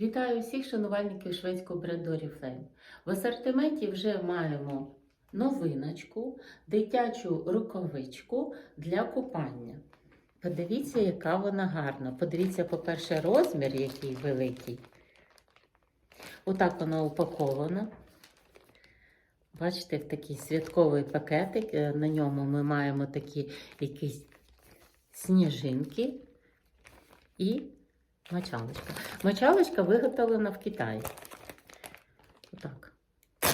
Вітаю всіх шанувальників шведського бренду Oriflame. В асортименті вже маємо новиночку, дитячу рукавичку для купання. Подивіться, яка вона гарна. Подивіться, по-перше, розмір, який великий. Отак вона упакована. Бачите, в такий святковий пакетик. Е, На ньому ми маємо такі якісь сніжинки і мочалочка. Мочалочка виготовлена в Китаї. Отак.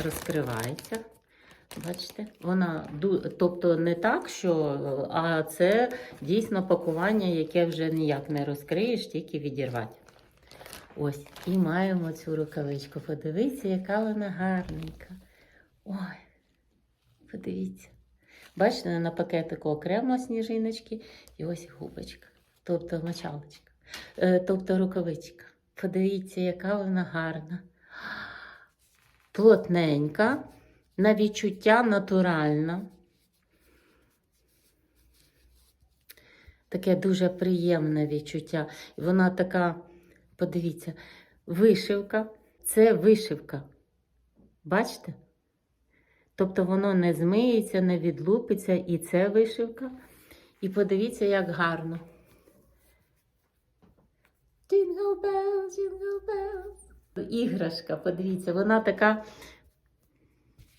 Розкривається. Бачите? Вона тобто не так, що, а це дійсно пакування, яке вже ніяк не розкриєш, тільки відірвати. Ось, і маємо цю рукавичку. Подивіться, яка вона гарненька. Ой, подивіться. Бачите, на пакетику окремо сніжиночки і ось губочка, тобто мочалочка, тобто рукавичка. Подивіться, яка вона гарна. Плотненька, на відчуття натуральна. Таке дуже приємне відчуття. Вона така, подивіться, вишивка. Це вишивка. Бачите? Тобто воно не змиється, не відлупиться, і це вишивка. І подивіться, як гарно. Jingle bells, jingle bells. Іграшка, подивіться, вона така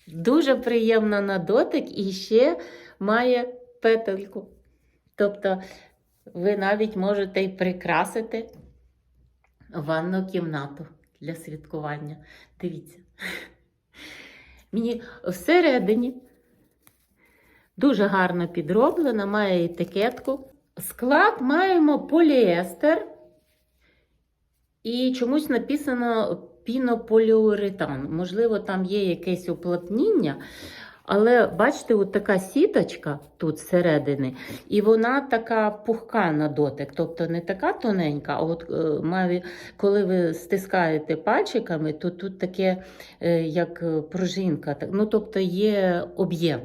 дуже приємна на дотик і ще має петельку. Тобто ви навіть можете й прикрасити ванну кімнату для святкування. Дивіться. Мені всередині дуже гарно підроблена, має етикетку. Склад маємо поліестер і чомусь написано пінополіуретан. Можливо, там є якесь уплотніння, але бачите, от така сіточка тут зсередини, і вона така пухка на дотик, тобто не така тоненька, а от е, коли ви стискаєте пальчиками, то тут таке, е, як пружинка, ну тобто є об'єм.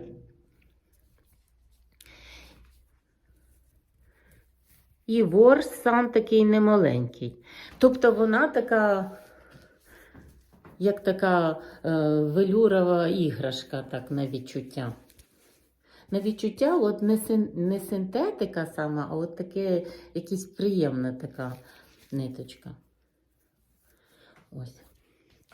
І ворс сам такий немаленький. Тобто вона така, як така е, велюрова іграшка, так на відчуття. На відчуття, от не, син, не синтетика сама, а от таке якась приємна така ниточка. Ось.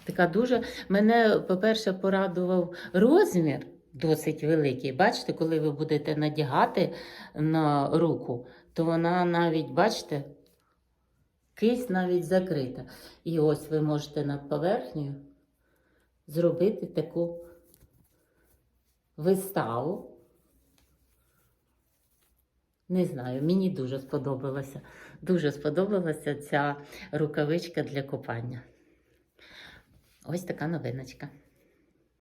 Така дуже. Мене, по-перше, порадував розмір досить великий. Бачите, коли ви будете надягати на руку, то вона навіть, бачите, кисть навіть закрита. І ось ви можете над поверхнею зробити таку виставу. Не знаю, мені дуже сподобалося. Дуже сподобалася ця рукавичка для купання. Ось така новиночка.